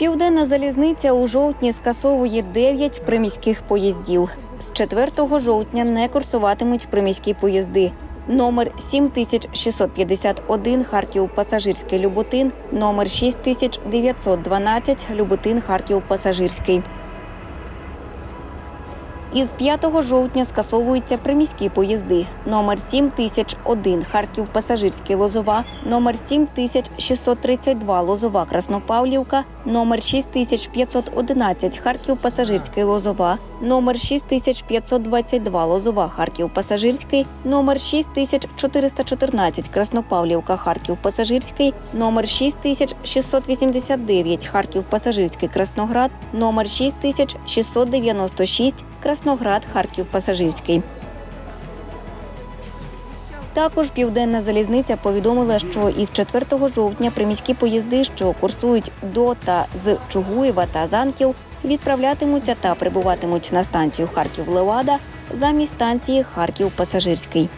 Південна залізниця у жовтні скасовує 9 приміських поїздів. З 4 жовтня не курсуватимуть приміські поїзди. Номер 7651 Харків пасажирський Люботин, номер 6912 Люботин Харків пасажирський. Із 5 жовтня скасовуються приміські поїзди. Номер 7001 Харків пасажирський Лозова, номер 7632 Лозова Краснопавлівка, номер 6511 Харків пасажирський Лозова, номер 6522 Лозова Харків пасажирський, номер 6414 Краснопавлівка Харків пасажирський, номер 6689 Харків пасажирський Красноград, номер 6696 Красноград Харків пасажирський. Також південна залізниця повідомила, що із 4 жовтня приміські поїзди, що курсують до та з Чугуєва та Занків, відправлятимуться та прибуватимуть на станцію Харків Левада замість станції Харків Пасажирський.